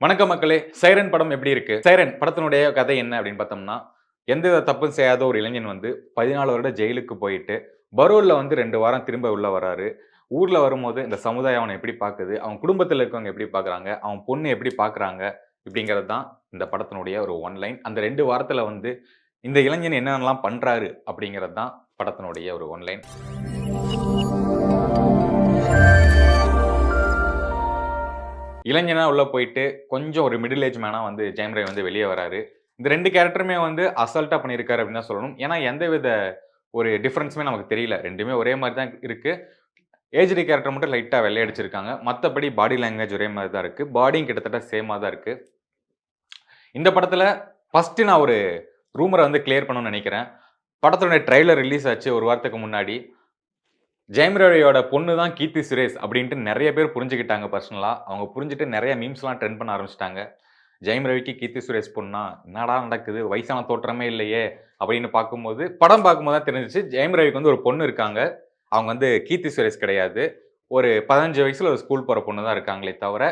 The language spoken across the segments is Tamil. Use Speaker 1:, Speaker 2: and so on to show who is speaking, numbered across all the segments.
Speaker 1: வணக்க மக்களே சைரன் படம் எப்படி இருக்கு? சைரன் படத்தினுடைய கதை என்ன அப்படின்னு பார்த்தோம்னா எந்த தப்பும் செய்யாத ஒரு இளைஞன் வந்து பதினாலு வருட ஜெயிலுக்கு போயிட்டு பரோலில் வந்து ரெண்டு வாரம் திரும்ப உள்ள வராரு. ஊரில் வரும்போது இந்த சமுதாயம் அவனை எப்படி பார்க்குது அவன் குடும்பத்தில் இருக்கவங்க எப்படி பார்க்குறாங்க அவன் பொண்ணு எப்படி பார்க்குறாங்க இப்படிங்கிறது தான் இந்த படத்தினுடைய ஒரு ஒன்லைன் அந்த ரெண்டு வாரத்தில் வந்து இந்த இளைஞன் என்னென்னலாம் பண்ணுறாரு அப்படிங்கிறது தான் படத்தினுடைய ஒரு ஒன்லைன் இளைஞனாக உள்ளே போயிட்டு கொஞ்சம் ஒரு மிடில் ஏஜ் மேனாக வந்து ஜெயம் ரவி வந்து வெளியே வராரு. இந்த ரெண்டு கேரக்டருமே வந்து அசால்ட்டாக பண்ணியிருக்காரு அப்படின்னு தான் சொல்லணும். ஏன்னா எந்த வித ஒரு டிஃப்ரென்ஸுமே நமக்கு தெரியல. ரெண்டுமே ஒரே மாதிரி தான் இருக்குது ஏஜ்டி கேரக்டர் மட்டும் லைட்டாக வெள்ளையடிச்சிருக்காங்க மற்றபடி பாடி லாங்குவேஜ் ஒரே மாதிரி தான் இருக்குது பாடியும் கிட்டத்தட்ட சேமாக தான் இருக்குது இந்த படத்தில் ஃபஸ்ட்டு நான் ஒரு ரூமரை வந்து கிளியர் பண்ணணும்னு நினைக்கிறேன். படத்தோட ட்ரெய்லர் ரிலீஸ் ஆச்சு ஒரு வாரத்துக்கு முன்னாடி. ஜெயம் ரவியோட பொண்ணு தான் கீர்த்தி சுரேஷ் அப்படின்ட்டு நிறைய பேர் புரிஞ்சுக்கிட்டாங்க பர்சனலாக அவங்க புரிஞ்சுட்டு நிறைய மீம்ஸ்லாம் ட்ரெண்ட் பண்ண ஆரம்பிச்சிட்டாங்க. ஜெயம் ரவிக்கு கீர்த்தி சுரேஷ் பொண்ணா? என்னடா நடக்குது? வயசான தோற்றமே இல்லையே அப்படின்னு பார்க்கும்போது படம் பார்க்கும்போது தான் தெரிஞ்சிச்சு ஜெயம் ரவிக்கு வந்து ஒரு பொண்ணு இருக்காங்க. அவங்க வந்து கீர்த்தி சுரேஷ் கிடையாது. ஒரு பதினஞ்சு வயசில் ஒரு ஸ்கூல் போகிற பொண்ணு தான் இருக்காங்களே தவிர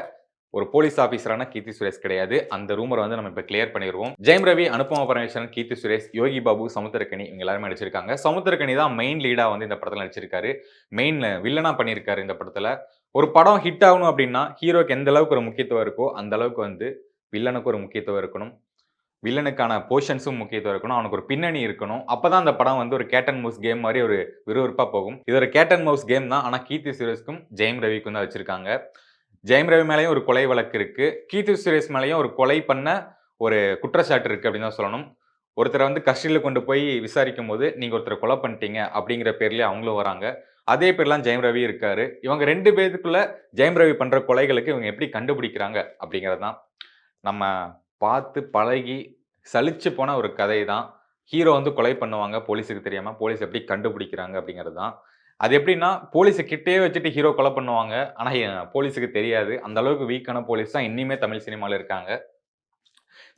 Speaker 1: ஒரு போலீஸ் ஆஃபீஸரான கீர்த்தி சுரேஷ் கிடையாது. அந்த ரூமரை வந்து நம்ம இப்போ கிளியர் பண்ணிடுவோம் ஜெயம் ரவி அனுபமா பரமேஸ்வரன் கீர்த்தி சுரேஷ் யோகி பாபு சமுத்திரக்கணி இவங்க எல்லாருமே நடிச்சிருக்காங்க. சமுத்திரக்கணி தான் மெயின் லீடாக வந்து இந்த படத்தில் நடிச்சிருக்காரு. மெயின் வில்லனா பண்ணியிருக்காரு இந்த படத்தில். ஒரு படம் ஹிட் ஆகணும் அப்படின்னா ஹீரோக்கு எந்த அளவுக்கு ஒரு முக்கியத்துவம் இருக்கோ அந்த அளவுக்கு வந்து வில்லனுக்கு ஒரு முக்கியத்துவம் இருக்கணும். வில்லனுக்கான போர்ஷன்ஸும் முக்கியத்துவம் இருக்கணும். அவனுக்கு ஒரு பின்னணி இருக்கணும். அப்போ தான் அந்த படம் வந்து ஒரு கேட்டன் மவுஸ் கேம் மாதிரி ஒரு விறுவிறுப்பாக போகும். இது ஒரு கேட்டன் மவுஸ் கேம் தான். ஆனால் கீர்த்தி சுரேஷ்க்கும் ஜெயம் ரவிக்கும் தான் வச்சுருக்காங்க. ஜெயம் ரவி மேலேயும் ஒரு கொலை வழக்கு இருக்கு. கீர்த்தி சுரேஷ் மேலேயும் ஒரு கொலை பண்ண ஒரு குற்றச்சாட்டு இருக்கு அப்படின்னு தான் சொல்லணும். ஒருத்தரை வந்து கஸ்டடியில் கொண்டு போய் விசாரிக்கும் போது நீங்க ஒருத்தரை கொலை பண்ணிட்டீங்க அப்படிங்கிற பேர்லேயே அவங்களும் வராங்க. அதே பேர்லாம் ஜெயம் ரவி இருக்காரு. இவங்க ரெண்டு பேருக்குள்ள ஜெயம் ரவி பண்ற கொலைகளுக்கு இவங்க எப்படி கண்டுபிடிக்கிறாங்க அப்படிங்கிறது தான் நம்ம பார்த்து பழகி சலிச்சு போன ஒரு கதை தான். ஹீரோ வந்து கொலை பண்ணுவாங்க போலீஸுக்கு தெரியாமல் போலீஸ் எப்படி கண்டுபிடிக்கிறாங்க அப்படிங்கிறது தான். அது எப்படின்னா போலீஸை கிட்டே வச்சுட்டு ஹீரோ கொலை பண்ணுவாங்க. ஆனால் போலீஸுக்கு தெரியாது. அந்த அளவுக்கு வீக்கான போலீஸ் தான் இன்னுமே தமிழ் சினிமாவில் இருக்காங்க.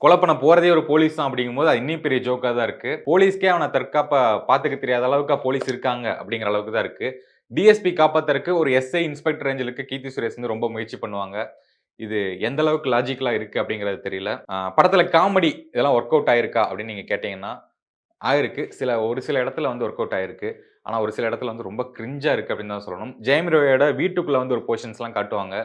Speaker 1: கொலை பண்ண போகிறதே ஒரு போலீஸ் தான் அப்படிங்கும்போது அது இன்னும் பெரிய ஜோக்காக தான் இருக்குது போலீஸ்க்கே அவனை தற்காப்பாக பார்த்துக்க தெரியாத அளவுக்கு போலீஸ் இருக்காங்க அப்படிங்கிற அளவுக்கு தான் இருக்குது டிஎஸ்பி காப்பாத்தருக்கு ஒரு எஸ்ஐ இன்ஸ்பெக்டர் ரேஞ்சலுக்கு கீர்த்தி சுரேஷ் வந்து ரொம்ப முயற்சி பண்ணுவாங்க. இது எந்த அளவுக்கு லாஜிக்கலாக இருக்குது அப்படிங்கிறது தெரியல. படத்தில் காமெடி இதெல்லாம் ஒர்க் அவுட் ஆயிருக்கா அப்படின்னு நீங்கள் கேட்டிங்கன்னா ஆயிருக்கு. சில ஒரு சில இடத்துல வந்து ஒர்க் அவுட் ஆயிருக்கு. ஆனால் ஒரு சில இடத்துல வந்து ரொம்ப கிரிஞ்சாக இருக்குது அப்படின்னு தான் சொல்லணும். ஜெயம் ரவியோட வீட்டுக்குள்ளே வந்து ஒரு போர்ஷன்ஸ்லாம் காட்டுவாங்க.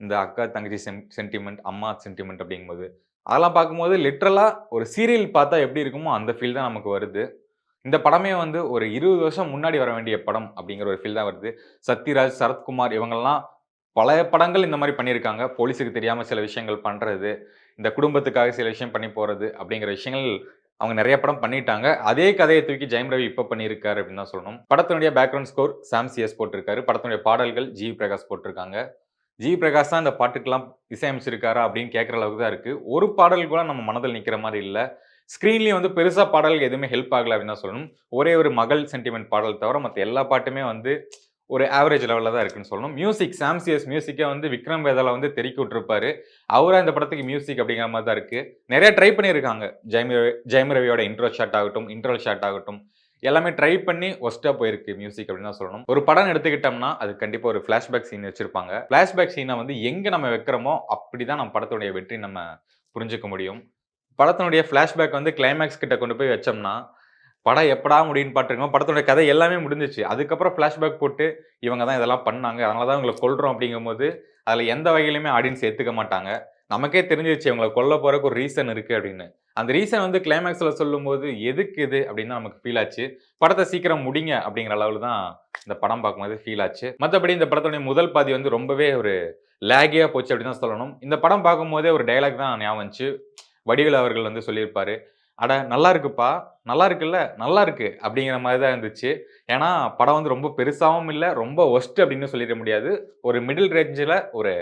Speaker 1: இந்த அக்கா தங்கச்சி சென் சென்டிமெண்ட் அம்மா சென்டிமெண்ட் அப்படிங்கும்போது. அதெல்லாம் பார்க்கும்போது லிட்ரலாக ஒரு சீரியல் பார்த்தா எப்படி இருக்குமோ அந்த ஃபீல் தான் நமக்கு வருது. இந்த படமே வந்து ஒரு இருபது வருஷம் முன்னாடி வர வேண்டிய படம் அப்படிங்கிற ஒரு ஃபீல் தான் வருது. சத்யராஜ் சரத்குமார் இவங்கெல்லாம் பழைய படங்கள் இந்த மாதிரி பண்ணியிருக்காங்க. போலீஸுக்கு தெரியாமல் சில விஷயங்கள் பண்ணுறது இந்த குடும்பத்துக்காக சில விஷயம் பண்ணி போகிறது அப்படிங்கிற விஷயங்கள் அவங்க நிறைய படம் பண்ணிட்டாங்க. அதே கதையை தூக்கி ஜெயம் ரவி இப்போ பண்ணியிருக்காரு அப்படின்னு தான் சொல்லணும். படத்தினுடைய பேக்ரவுண்ட் ஸ்கோர் சாம் சிஎஸ் போட்டிருக்காரு. படத்தினுடைய பாடல்கள் ஜி பிரகாஷ் போட்டிருக்காங்க. ஜி பிரகாஷ் தான் இந்த பாட்டுக்கெல்லாம் இசையமைச்சிருக்காரா அப்படின்னு கேட்குற அளவுக்கு தான் இருக்குது ஒரு பாடல் கூட நம்ம மனதில் நிற்கிற மாதிரி இல்லை. ஸ்க்ரீன்லேயும் வந்து பெருசாக பாடல்கள் எதுவுமே ஹெல்ப் ஆகலை அப்படின்னு தான் சொல்லணும். ஒரே ஒரு மகள் சென்டிமெண்ட் பாடல் தவிர மற்ற எல்லா பாட்டுமே வந்து ஒரு ஆவரேஜ் லெவலில் தான் இருக்குன்னு சொல்லணும். மியூசிக் சாம்சியஸ் மியூசிக்கை வந்து விக்ரம் வேதால வந்து தெறிக்கி விட்டுருப்பாரு. அவராக இந்த படத்துக்கு மியூசிக் அப்படிங்கிற மாதிரி தான் இருக்குது நிறைய ட்ரை பண்ணியிருக்காங்க. ஜெயம் ரவி ஜெயம் ரவியோட இன்ட்ரோ ஷாட் ஆகட்டும் இன்ட்ரோ ஷாட் ஆகட்டும். எல்லாமே ட்ரை பண்ணி ஒஸ்ட்டாக போயிருக்கு மியூசிக் அப்படின்னு தான் சொல்லணும். ஒரு படம் எடுத்துக்கிட்டோம்னா அது கண்டிப்பாக ஒரு ஃப்ளாஷ்பேக் சீன் வச்சிருப்பாங்க. ஃப்ளாஷ்பேக் சீனை வந்து எங்கே நம்ம வைக்கிறோமோ அப்படி தான் நம்ம படத்துடைய வெற்றி நம்ம புரிஞ்சுக்க முடியும். படத்தினுடைய ஃப்ளாஷ்பேக் வந்து கிளைமேக்ஸ் கிட்ட கொண்டு போய் வச்சோம்னா படம் எப்படா முடியும்னு பார்த்துருக்கோம் படத்துடைய கதை எல்லாமே முடிஞ்சிச்சு. அதுக்கப்புறம் ஃப்ளாஷ்பேக் போட்டு இவங்க தான் இதெல்லாம் பண்ணாங்க. அதனால தான் இவங்களை கொல்றோம் அப்படிங்கும்போது அதில் எந்த வகையிலுமே ஆடியன்ஸ் ஏற்றுக்க மாட்டாங்க. நமக்கே தெரிஞ்சிருச்சு இவங்களை கொல்ல போகிறக்கு ஒரு ரீசன் இருக்குது அப்படின்னு. அந்த ரீசன் வந்து கிளைமேக்ஸில் சொல்லும்போது எதுக்கு இது அப்படின்னு நமக்கு ஃபீல் ஆச்சு. படத்தை சீக்கிரம் முடிங்க அப்படிங்கிற அளவில் தான் இந்த படம் பார்க்கும்போது ஃபீல் ஆச்சு. மற்றபடி இந்த படத்துடைய முதல் பாதி வந்து ரொம்பவே ஒரு லேகியாக போச்சு அப்படின்னு தான் சொல்லணும். இந்த படம் பார்க்கும்போதே ஒரு டைலாக் தான் ஞாபகம் வடிவில் அவர்கள் வந்து சொல்லியிருப்பாரு அட நல்லா இருக்குப்பா நல்லா இருக்குல்ல நல்லா இருக்கு அப்படிங்கிற மாதிரி தான் இருந்துச்சு. ஏன்னா படம் வந்து ரொம்ப பெருசாகவும் இல்லை ரொம்ப ஒஸ்ட் அப்படின்னு சொல்லிட முடியாது. ஒரு மிடில் ரேஞ்சில் ஒரு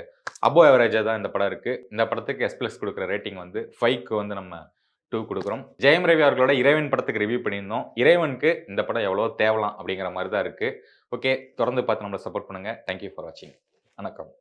Speaker 1: அபோ ஆவரேஜாக தான் இந்த படம் இருக்குது இந்த படத்துக்கு எஸ் ப்ளஸ் கொடுக்குற ரேட்டிங் வந்து ஃபைவ்க்கு வந்து நம்ம டூ கொடுக்குறோம். ஜெயம் ரவி அவர்களோட இறைவன் படத்துக்கு ரிவ்யூ பண்ணியிருந்தோம். இறைவனுக்கு இந்த படம் எவ்வளோ தேவலாம் அப்படிங்கிற மாதிரி தான் இருக்குது ஓகே தொடர்ந்து பார்த்து நம்மளை சப்போர்ட் பண்ணுங்கள் தேங்க்யூ ஃபார் வாட்சிங் வணக்கம்.